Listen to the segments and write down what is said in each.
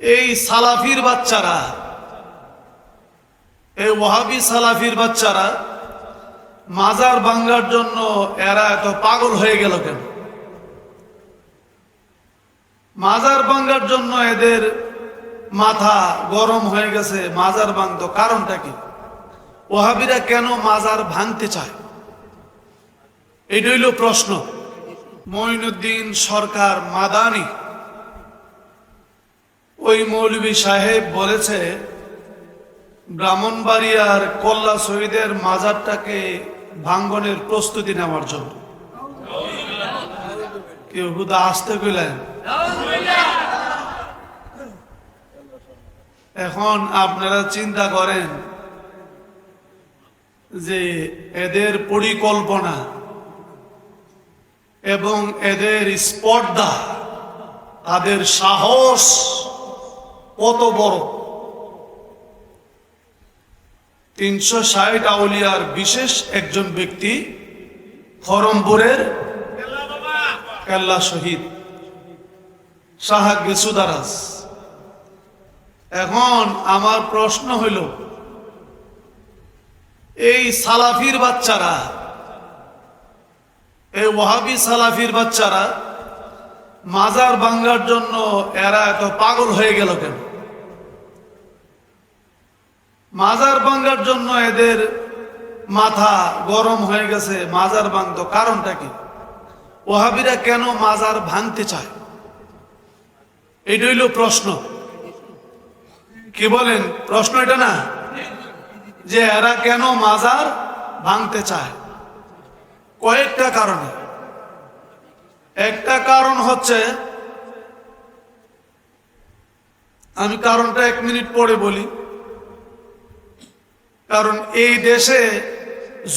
এই সালাফির বাচ্চারা, এই ওহাবি সালাফির বাচ্চারা মাজার ভাঙ্গার জন্য এরা এত পাগল হয়ে গেল কেন? মাজার ভাঙ্গার জন্য এদের মাথা গরম হয়ে গেছে, মাজার ভাঙত কারণটা কি? ওহাবিরা কেন মাজার ভাঙতে চায়? এটা হইল প্রশ্ন। মঈনুদ্দিন সরকার মাদানি ওই মৌলবী সাহেব বলেছে ব্রাহ্মণবাড়িয়ার কল্লা শহীদের মাজারটাকে ভাঙ্গনের প্রস্তুতি নেওয়ার জন্য। কেউ হুদা আসতে কইলেন। এখন আপনারা চিন্তা করেন যে এদের পরিকল্পনা এবং এদের স্পর্ধা, তাদের সাহস কত বড়? তিনশো ষাট আউলিয়ার বিশেষ একজন ব্যক্তি খরমপুরের কেল্লা শহীদ, শাহ গেসুদারাস এখন আমার প্রশ্ন হইল, এই সালাফির বাচ্চারা, এই ওয়াহাবি সালাফির বাচ্চারা মাজার বাংলার জন্য এরা এত পাগল হয়ে গেল কেন? মাজার ভাঙ্গার জন্য এদের মাথা গরম হয়ে গেছে মাজার ভাঙত কারণটা কি? ওহাবিরা কেন মাজার ভাঙতে চায়? এটা হইল প্রশ্ন। কি বলেন? প্রশ্ন এটা না? যে এরা কেন মাজার ভাঙতে চায়? কয়েকটা কারণে। একটা কারণ হচ্ছে, আমি কারণটা এক মিনিট পরে বলি। কারণ এই দেশে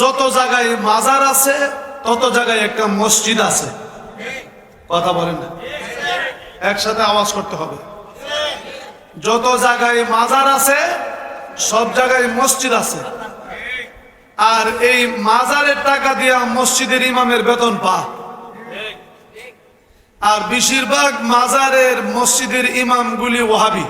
যত জায়গায় মাজার আছে, তত জায়গায় একটা মসজিদ আছে। কথা বলেন একসাথে আওয়াজ করতে হবে। যত জায়গায় মাজার আছে, সব জায়গায় মসজিদ আছে। আর এই মাজারের টাকা দিয়া মসজিদের ইমামের বেতন পা আর বেশিরভাগ মাজারের মসজিদের ইমামগুলি ওহাবি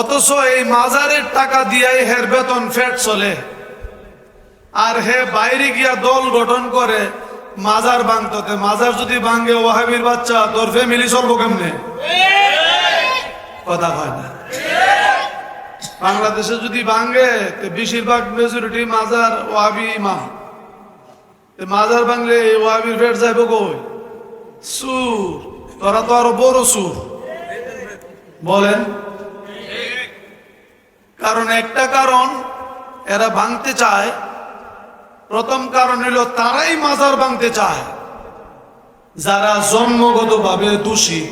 অথচ এই মাজারের টাকা দিয়াই হের বেতন ফেট চলে। আর হে বাইরে গিয়া দল গঠন করে, মাজার ভাঙতে মাজার যদি ভাঙ্গে ওহাবির বাচ্চা, তোর ফ্যামিলি চলবো কেমনে? কথা হয় না। বাংলাদেশে যদি ভাঙ্গে বেশিরভাগ মেজরিটি মাজার ওয়াবি ইমাম। মাজার ভাঙলে ওয়াবির ফেট যাইব কই? সুর তোরা তো আরও বড় সুর বলেন। কারণ একটা কারণ এরা ভাঙতে চায়। প্রথম কারণ হলো তারাই মাজার ভাঙতে চায়। যারা জন্মগতভাবে দোষী।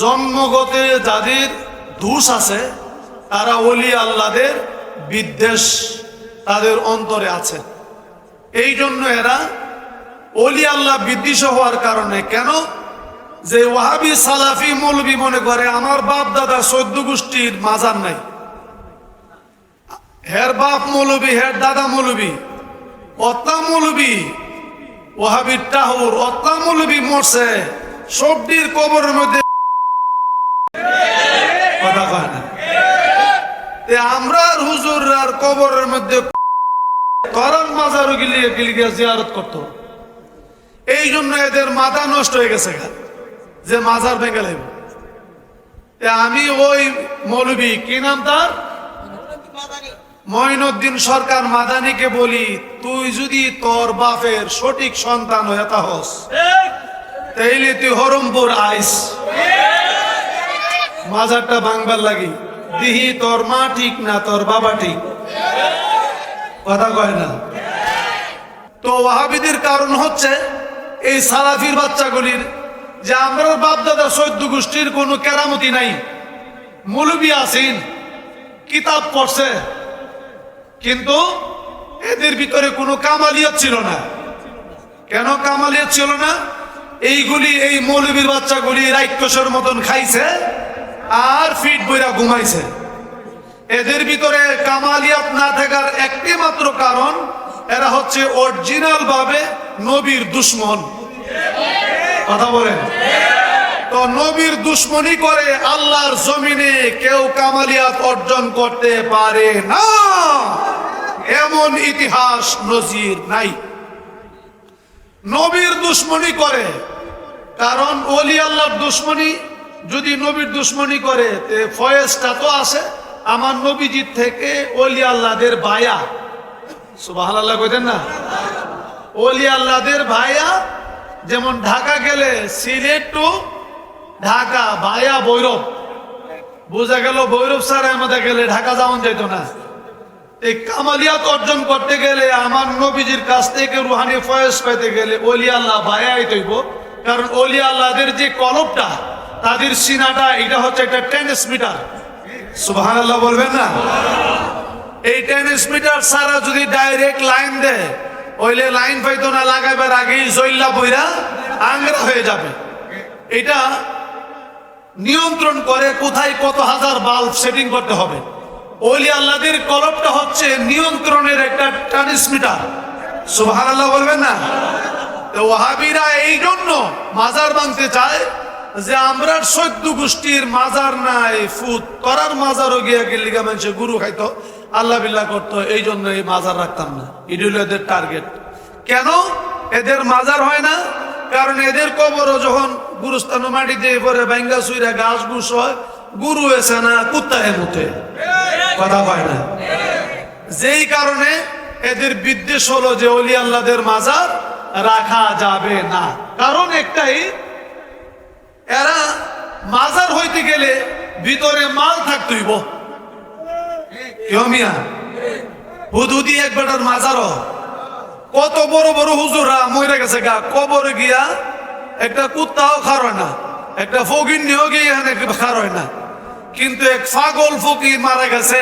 জন্মগতে যাদের দোষ আছে, তারা অলি আল্লাদের বিদ্বেষ তাদের অন্তরে আছে। এই জন্য এরা অলি আল্লাহ বিদ্বেষ হওয়ার কারণে। কেন? যে ওয়াহাবি সালাফি মৌলবি মনে করে, আমার বাপ দাদা চোদ্দ গোষ্ঠীর মাজার নাই। হের বাপ মৌলবি, হের দাদা মৌলবি, অত্তা মৌলবি ওহাবির টাহুর, অত্তা মৌলবি মরছে, সবটির কবরের মধ্যে কথা কয় না। আমরা হুজুর আর কবরের মধ্যে করার মাজারও গিলিয়ে গিলিয়ে জিয়ারত করতো। এই জন্য এদের মাথা নষ্ট হয়ে গেছে গা। যে মাজার ভেঙে লাগবে তে আমি ওই মৌলবি, কি নাম তার? মঈনুদ্দিন সরকার মাদানিকে বলি, তুই যদি তোর বাপের সঠিক সন্তান হয়ে তাহস তাইলে তুই হরমপুর আইস। মাজারটা ভাঙবার লাগি। দিহি, তোর মা ঠিক না, তোর বাবা ঠিক। কথা কয় না। তো ওয়াহাবিদের কারণ হচ্ছে, এই সালাফির বাচ্চাগুলির যে আমরা বাপ দাদা সৈদ্য গোষ্ঠীর কোনো কেরামতি নাই। মৌলবি আছেন, কিতাব পড়ছে, কিন্তু এদের ভিতরে কোনো কামালিয়ত ছিল না। কেন কামালিয়ত ছিল না? এইগুলি এই মৌলবীর বাচ্চাগুলি রাক্ষসের মতন খাইছে আর ফিট বইরা ঘুমাইছে। এদের ভিতরে কামালিয়াত না থাকার একটি মাত্র কারণ, এরা হচ্ছে অরিজিনাল ভাবে নবীর দুশ্মন। কথা বলেন। তো নবীর দুশ্মনী করে আল্লাহর জমিনে কেউ কামালিয়াত অর্জন করতে পারে না। এমন ইতিহাস নজির নাই। নবীর দুশ্মনী করে, কারণ ওলি আল্লাহর দুশ্মনী, যদি নবীর দুশ্মনী করে, তে ফয়েজটা তো আছে। আমার নবীজির থেকে ওলি আল্লাহদের ভাইয়া সুবাহ আল্লাহ কইতেন না? ওলি আল্লাহদের ভাইয়া যেমন ঢাকা গেলে সিলেট টু ঢাকা ভাইয়া বৈরব বোঝা গেল বৈরব স্যার আমাদের গেলে ঢাকা যাওয়ান যেত না। এই কামালিয়াত অর্জন করতে গেলে আমার নবীজির কাছ থেকে রুহানি ফয়েজ পেতে গেলে অলি আল্লাহ ভাইয়াই তৈব কারণ অলি আল্লাহদের যে কলবটা তাদের সিনাটা, এটা হচ্ছে একটা টেনিস মিটার। সুবাহান বলবেন না? এই টেনিস মিটার ছাড়া যদি ডাইরেক্ট লাইন দেয় ওইলে লাইন পাইতো না, লাগাইবার আগেই জৈল্লা বইরা আংরা হয়ে যাবে। এটা নিয়ন্ত্রণ করে কোথায় কত হাজার বাল্ব সেটিং করতে হবে। ওলি আল্লাহদের কলবটা হচ্ছে নিয়ন্ত্রণের একটা ট্রান্সমিটার। সুবহান আল্লাহ বলবেন না? তো ওহাবিরা এই জন্য মাজার ভাঙতে চায় যে আমরা সৈদ্য গোষ্ঠীর মাজার নাই, ফুত করার মাজারও গিয়া গেলিগা মানুষে গুরু খাইতো। আল্লাহ বিল্লাহ করতো, এই জন্য এই মাজার রাখতাম না। এটি হলো এদের টার্গেট কেন? এদের মাজার হয় না, কারণ এদের কবরও যখন গুরুস্থান মাটি দিয়ে পরে ব্যাঙ্গা সুইরা গাছ গুছ হয়, গুরু এসে না, কুত্তা এমতে কথা পায় না? যেই কারণে এদের বিদ্বেষ হলো যে অলি আল্লাহদের মাজার রাখা যাবে না। কারণ একটাই, এরা মাজার হইতে গেলে ভিতরে মাল থাকতইব। কত হুজুরা মরে গেছে গা। গিয়া একটা কুত্তাও না, একটা নিয়েও গিয়ে এখানে না। কিন্তু এক পাগল ফকির মারা গেছে।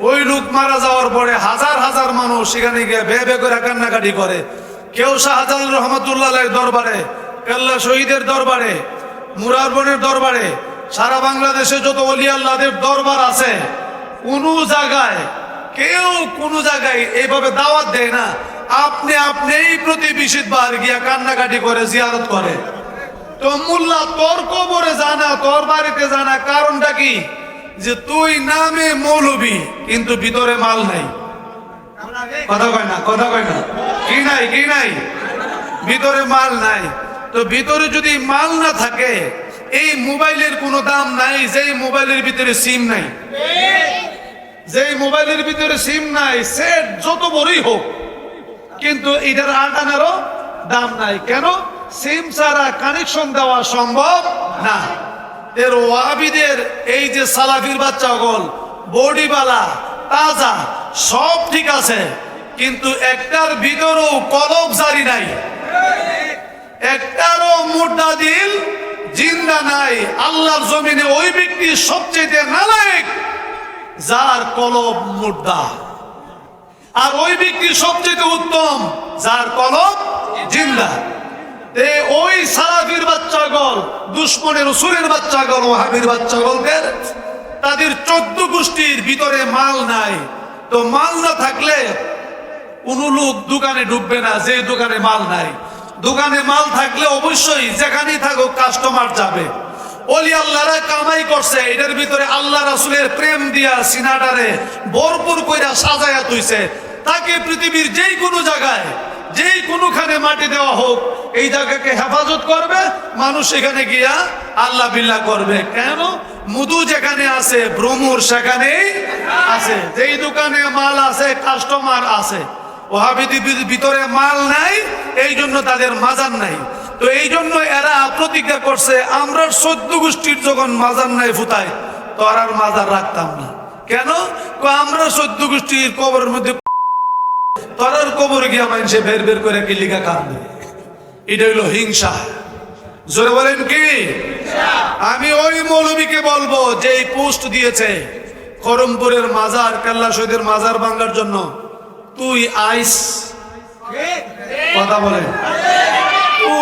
ওই লোক মারা যাওয়ার পরে হাজার হাজার মানুষ সেখানে গিয়ে বে বে করে কান্নাকাটি করে। কেউ শাহজালাল রহমতুল্লাহ দরবারে, কেল্লা শহীদের দরবারে মুরারবনের দরবারে, সারা বাংলাদেশে যত অলি আল্লাহদের দরবার আছে কোন জায়গায়, কেউ কোন জায়গায় এইভাবে দাওয়াত দেয় না। আপনি আপনিই প্রতি বিশিদবার গিয়া কান্নাকাটি করে, জিয়ারত করে। তো মোল্লা, তোর কবরে জানা, তোর বাড়িতে জানা, কারণটা কি? যে তুই নামে মৌলবি, কিন্তু ভিতরে মাল নাই। কথা কয় না, কথা কয় না। কি নাই কি নাই? ভিতরে মাল নাই। তো ভিতরে যদি মাল না থাকে, এই মোবাইলের কোনো দাম নাই, যেই মোবাইলের ভিতরে সিম নাই। যেই মোবাইলের ভিতরে সিম নাই, সেট যত বড়ই হোক, কিন্তু এটার আটানেরও দাম নাই। কেন? সিম ছাড়া কানেকশন দেওয়া সম্ভব না। এর ওয়াবিদের এই যে সালাফির বাচ্চা গল বডিবালা, তাজা, সব ঠিক আছে, কিন্তু একটার ভিতরেও কলব জারি নাই। একটারও মুদ্রা দিল, জিন্দা নাই। আল্লাহর জমিনে ওই ব্যক্তি সবচেয়ে নালায়ক। যার কলব মুদ্রা আর ওই ব্যক্তি সবচেয়ে উত্তম, যার কলম জিন্দা। ওই সালাফির বাচ্চাগল দুশ্মনের সুরের বাচ্চাগল ওহাবির বাচ্চাগলদের তাদের চোদ্দ গোষ্ঠীর ভিতরে মাল নাই। তো মাল না থাকলে কোন লোক দোকানে ঢুকবে না, যে দোকানে মাল নাই। দোকানে মাল থাকলে অবশ্যই যেখানেই থাকুক কাস্টমার যাবে। অলি কামাই করছে, এটার ভিতরে প্রেম দিয়া সিনাটারে ভরপুর কইরা সাজায়া তুইছে। তাকে পৃথিবীর যেই জায়গায় যেই মাটি দেওয়া হোক, এই হেফাজত করবে, মানুষ এখানে গিয়া আল্লাহ বিল্লাহ করবে। কেন? মধু যেখানে আছে ভ্রমুর সেখানেই আছে। যেই দোকানে মাল আছে কাস্টমার আছে। ওহাবিদি ভিতরে মাল নাই এই জন্য তাদের মাজার নাই। তো এই জন্য এরা প্রতিজ্ঞা করছে আমরা সদ্য গোষ্ঠীর যখন মাজার নাই ফুতাই তো আর আর মাজার রাখতাম না। কেন? আমরা সদ্য গোষ্ঠীর কবরের মধ্যে তরার কবরে গিয়া মানুষে বের বের করে কিলিকা কান্দে এটা হইল হিংসা। জোরে বলেন কি? আমি ওই মৌলবীকে বলব যে এই পোস্ট দিয়েছে করমপুরের মাজার কাল্লা শহীদের মাজার ভাঙ্গার জন্য তুই আইস। কথা বলেন।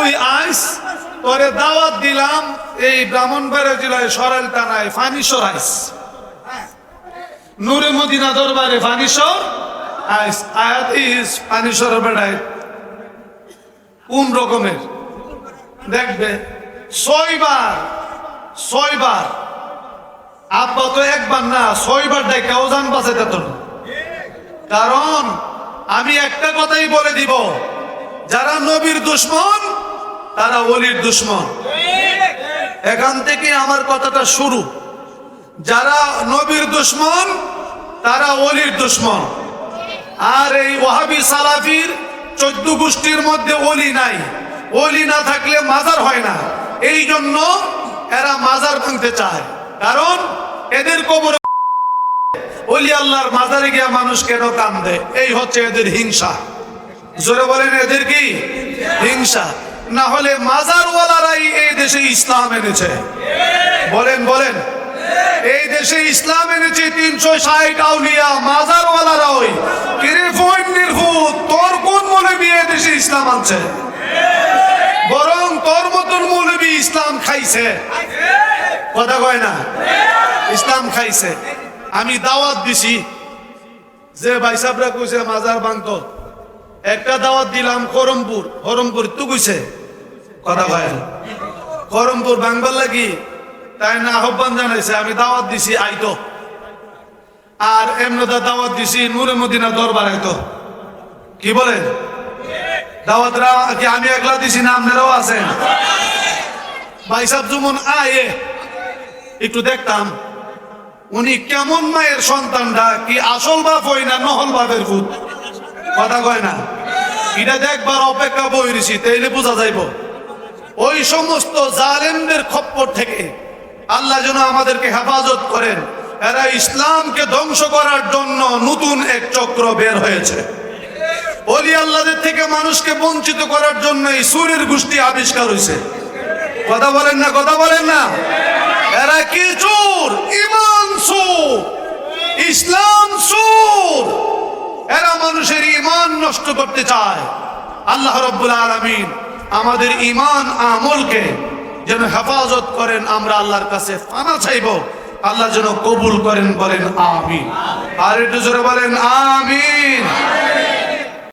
তুই আইস তোরে দাওয়াত দিলাম এই ব্রাহ্মণবাড়িয়া জেলায় সরাইল থানায় ফানিসর আইস। নূরে মদিনা দরবারে ফানিসর আইস। আয়াত ইস ফানিসর বেড়ায় কোন রকমের? দেখবে, ছয়বার ছয়বার। আব্বা তো একবার না, ছয়বার দেখে ওজান বাঁচে যেত না। কারণ, আমি একটা কথাই বলে দিব, যারা নবীর দুশ্মন তারা অলির দুশ্মন। এখান থেকে আমার কথাটা শুরু। যারা নবীর দুশ্মন, তারা অলির দুশ্মন। আর এই ওহাবি সালাফির চোদ্দ গোষ্ঠীর মধ্যে অলি নাই। অলি না থাকলে মাজার হয় না। এই জন্য এরা মাজার ভাঙতে চায়। কারণ এদের কবর অলি আল্লাহর মাজারে গিয়া মানুষ কেন কান্দে? এই হচ্ছে এদের হিংসা। জোরে বলেন এদের কি? হিংসা। না হলে মাজারওয়ালারাই এই দেশে ইসলাম এনেছে। বলেন বলেন। এই দেশে ইসলাম এনেছে তিনশো ষাট আউলিয়া মাজারওয়ালারা ওই কোন দেশে আনছে। তোর খাইছে। কথা কয় না? খাইছে। আমি দিছি। যে ভাই সাহেবরা কইছে, মাজার বাংত। একটা দাওয়াত দিলাম করমপুর করমপুর তু কথা কয়। করমপুর বাংবার লাগি তাই না আহ্বান জানাইছে, আমি দাওয়াত দিছি, আইতো। আর এমনটা দাওয়াত দিছি, নূরে মদিনা দরবার আইতো। কি বলেন দাওয়াতরা কি আমি একলা দিছি না আপনারাও আছেন? ভাই সাহেব যেমন আয়ে একটু দেখতাম, উনি কেমন মায়ের সন্তানটা, কি আসল বাপ হই না নহল বাপের ভূত? কথা কয় না। এটা দেখবার অপেক্ষা বইরেছি তাইলে বোঝা যাইব। ওই সমস্ত জালেমদের খপ্পর থেকে আল্লাহ যেন আমাদেরকে হেফাজত করেন। এরা ইসলামকে ধ্বংস করার জন্য নতুন এক চক্র বের হয়েছে। অলি আল্লাহদের থেকে মানুষকে বঞ্চিত করার জন্য এই সুরের গোষ্ঠী আবিষ্কার হয়েছে। কথা বলেন না, কথা বলেন না। এরা কি চোর? ইমান সুর ইসলাম সুর এরা মানুষের ইমান নষ্ট করতে চায়। আল্লাহ রব্বুল আলমিন আমাদের ইমান আমলকে যেন হেফাজত করেন, আমরা আল্লাহর কাছে ফানা চাইব। আল্লাহ যেন কবুল করেন, বলেন আমিন। আর একটু জোরে বলেন, আমিন।